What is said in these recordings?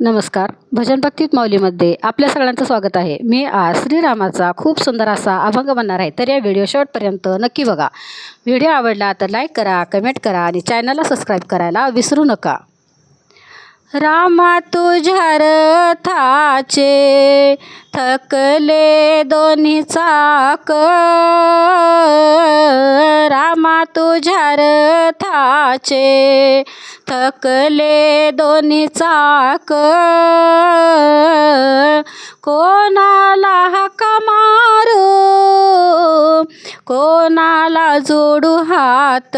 नमस्कार. भजनभक्तीत माऊलीमध्ये आपल्या सगळ्यांचं स्वागत आहे. मी आज श्रीरामाचा खूप सुंदर असा अभंग बनणार आहे. तर या व्हिडिओ शॉर्टपर्यंत नक्की बघा. व्हिडिओ आवडला तर लाईक करा कमेंट करा आणि चॅनलला सबस्क्राईब करायला विसरू नका. रामा तुझ्या रथाचे थकले दोन्ही चाक रामा तुझ्या रथाचे थकले दोन्ही चाक. कोणाला हाका मारू? कोणाला जोडू हात?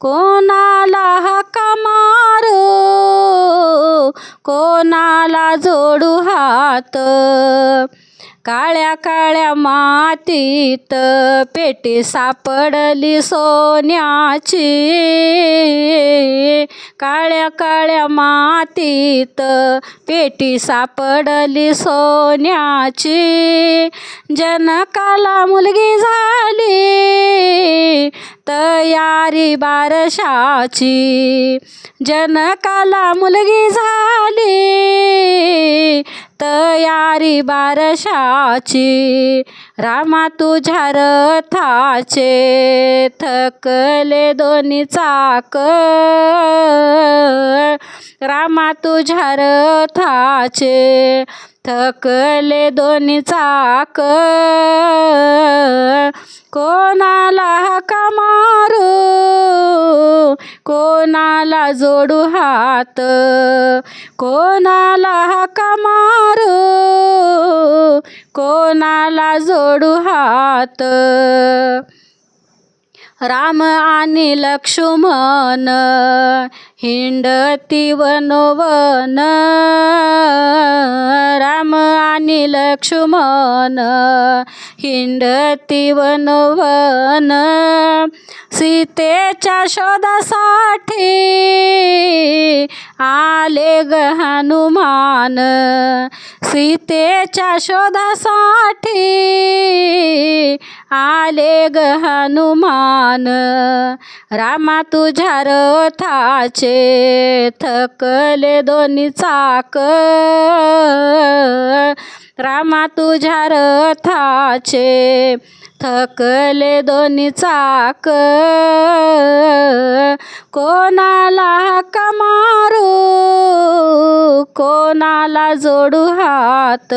कोणाला हाका मारू? कोणाला जोडू हात? काळ्या काळ्या मातीत पेटी सापडली सोन्याची. काळ्या काळ्या मातीत पेटी सापडली सोन्याची. जनकाला मुलगी झा तयारी बारशाची. जनकाला मुलगी झाली. तयारी बारशाची. रामा तुझ्या रथाचे थकले दोन्ही चाक. रामा तुझ्या रथाचे थकले दोन्ही चाक. कोणाला हाका मारू? कोणाला जोडू हात? कोणाला हाका मारू? कोणाला जोडू हात? राम आणि लक्ष्मण हिंडती वनोवन. राम आणि लक्ष्मण हिंडती वनोवन. सीतेच्या शोधासाठी आले ग हनुमान. सीतेच्या शोधासाठी आले ग हनुमान. रामा तुझ्या रथाचे थकले दोन्ही चाक. रामा तुझ्या रथाचे थकले दोन्ही चाक. कोणाला हाका मारू? कोणाला जोडू हात?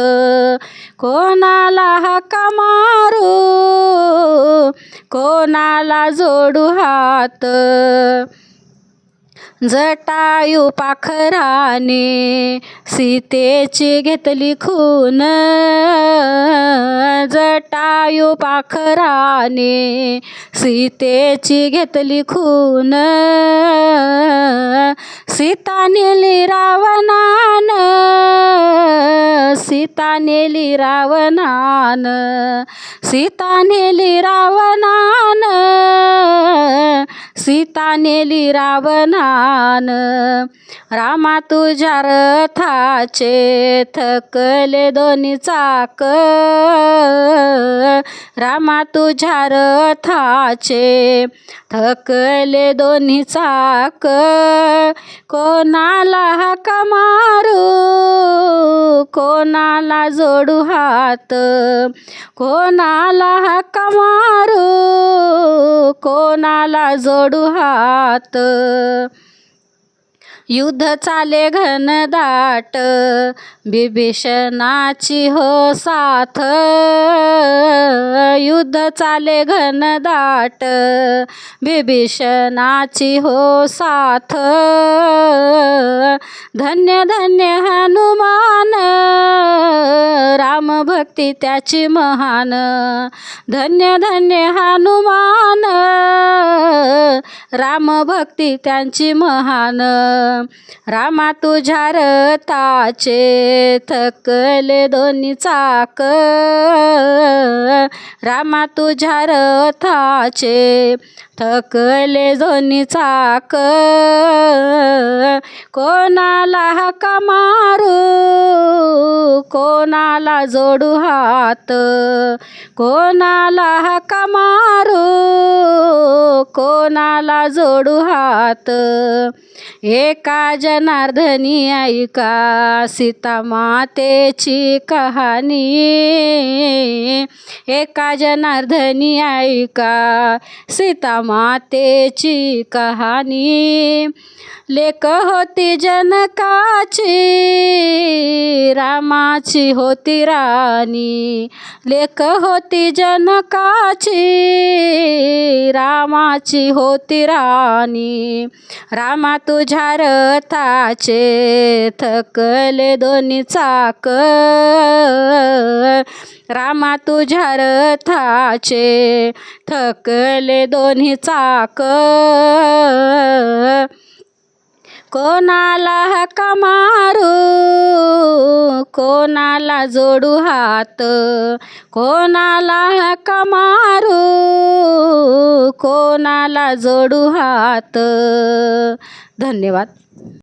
कोणाला हाका मारू? कोणाला जोडू हात? जटायू पाखराने सीतेची घेतली खून. जटायू पाखराने सीतेची घेतली खून. सीता नेली रावणान. सीता नेली रावणान. सीता नेली रावणान. सीता नेली रावणान रामा तुझ्या रथाचे थकले दोन्ही चाक. रामा तुझ्या रथाचे थकले दोन्ही चाक. कोणाला हाका मारू? कोणाला जोडू हात? कोणाला हाका मारू? कोणाला जोडू हात? युद्ध चाले घनदाट बिभीषणाची हो साथ. युद्ध चाले घनदाट बिभीषणाची हो साथ. धन्य धन्य हनुमान राम भक्ती त्याची महान. धन्य धन्य हनुमान. राम भक्ती त्यांची महान. रामा तुझ्या रताचे थकले दोन्ही चाक. रामा तुझ्या रथाचे थकले दोन्ही चाक. कोणाला हाका मारू? कोणाला जोडू? हात. कोणाला हाका मारू कोणाला जोडू हात. एका जनार्दनी ऐका सीता मातेची कहाणी. एका जनार्दनी ऐका सीता मातेची कहाणी. लेक होती जनकाची रामाची होती राणी. लेक होती जनकाची रामाची होती राणी. रामा तुझ्या रथाचे थकले दोन्ही चाक. रामा तुझ्या रथाचे थकले दोन्ही चाक. कोणाला हाका मारू? कोणाला जोडू हात? कोणाला हाका मारू? कोणाला जोडू हात? धन्यवाद.